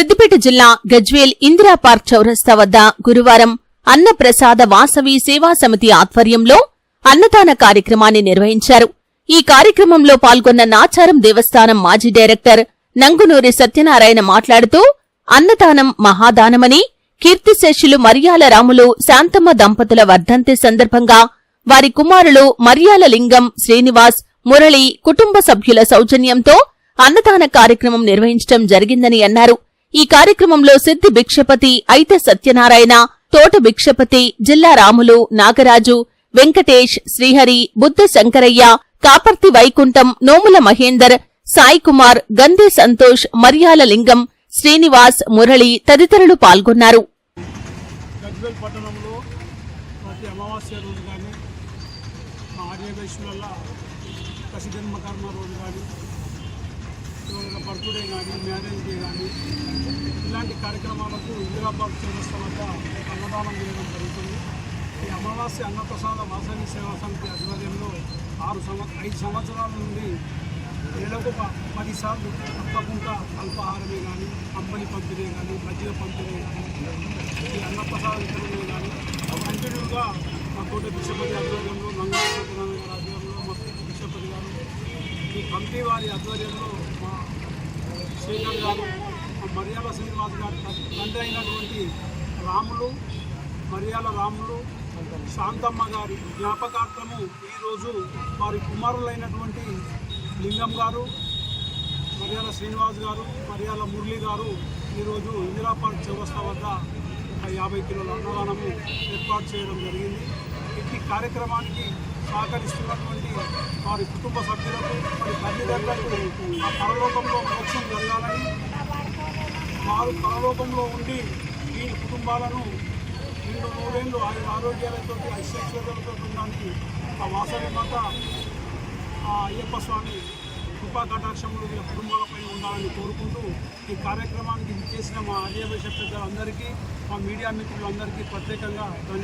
సిద్దిపేట జిల్లా గజ్వేల్ ఇందిరా పార్క్ చౌరస్తా వద్ద గురువారం అన్నప్రసాద వాసవి సేవా సమితి ఆధ్వర్యంలో అన్నదాన కార్యక్రమాన్ని నిర్వహించారు. ఈ కార్యక్రమంలో పాల్గొన్న నాచారం దేవస్థానం మాజీ డైరెక్టర్ నంగునూరి సత్యనారాయణ మాట్లాడుతూ అన్నదానం మహాదానమని కీర్తిశేషులు మర్యాల రాములు శాంతమ్మ దంపతుల వర్ధంతి సందర్భంగా వారి కుమారులు మర్యాల లింగం శ్రీనివాస్ మురళి కుటుంబ సభ్యుల సౌజన్యంతో అన్నదాన కార్యక్రమం నిర్వహించడం జరిగిందని అన్నారు. ఈ కార్యక్రమంలో సిద్ధి భిక్షపతి ఐత సత్యనారాయణ తోట భిక్షపతి జిల్లా రాములు నాగరాజు వెంకటేష్ శ్రీహరి బుద్ధ శంకరయ్య కాపర్తి వైకుంఠం నోముల మహేందర్ సాయికుమార్ గంధి సంతోష్ మర్యాల లింగం శ్రీనివాస్ మురళి తదితరులు పాల్గొన్నారు. ప్రసిద్ధ కర్మ రోజు కానీ బర్త్డే కానీ మ్యారేజ్ డే కానీ ఇలాంటి కార్యక్రమాలకు ఇందిరాబాద్ చౌరస్తా వద్ద అన్నదానం చేయడం జరుగుతుంది. ఈ అమావాస్య అన్నప్రసాద వాసవి సేవా సమితి ఆధ్వర్యంలో ఆరు సంవ ఐదు సంవత్సరాల నుండి నెలకు పదిసార్లు తప్పకుండా అల్పాహారమే కానీ అంబలి పంపిణీ కానీ మధ్య పంపిణీ కానీ ఈ అన్నప్రసాద వితరణే కానీ కంటిన్యూగా మా కోట బిషపతి ఆధ్వర్యంలో నంగా గారి ఆధ్వర్యంలో మా బిషపతి గారు ఈ కమిటీ వారి ఆధ్వర్యంలో మా శేఖర్ గారు మర్యాల శ్రీనివాస్ గారి తండ్రి అయినటువంటి రాములు మర్యాల రాములు శాంతమ్మ గారి జ్ఞాపకార్థము ఈరోజు వారి కుమారులైనటువంటి లింగం గారు మర్యాల శ్రీనివాస్ గారు మర్యాల మురళి గారు ఈరోజు ఇందిరా పార్క్ వద్ద ఒక యాభై కిలోల అన్నదానము ఏర్పాటు చేయడం జరిగింది. ఈ కార్యక్రమానికి సహకరిస్తున్నటువంటి వారి కుటుంబ సభ్యులకు వారి తల్లిదండ్రులకు ఆ పరలోకంలో మోక్షం జరగాలని వారు పరలోకంలో ఉండి ఈ కుటుంబాలను రెండు మూడేళ్ళు ఆయన ఆరోగ్యాలతో ఐశ్వర్యాలతో ఉండడానికి ఆ వాసవి మాత ఆ అయ్యప్ప స్వామి కృపా కటాక్షములు వీళ్ళ కుటుంబాలపై ఉండాలని కోరుకుంటూ ఈ కార్యక్రమానికి చేసిన మా ఆర్యవైశ్య అందరికీ మా మీడియా మిత్రులందరికీ ప్రత్యేకంగా ధన్యవాదాలు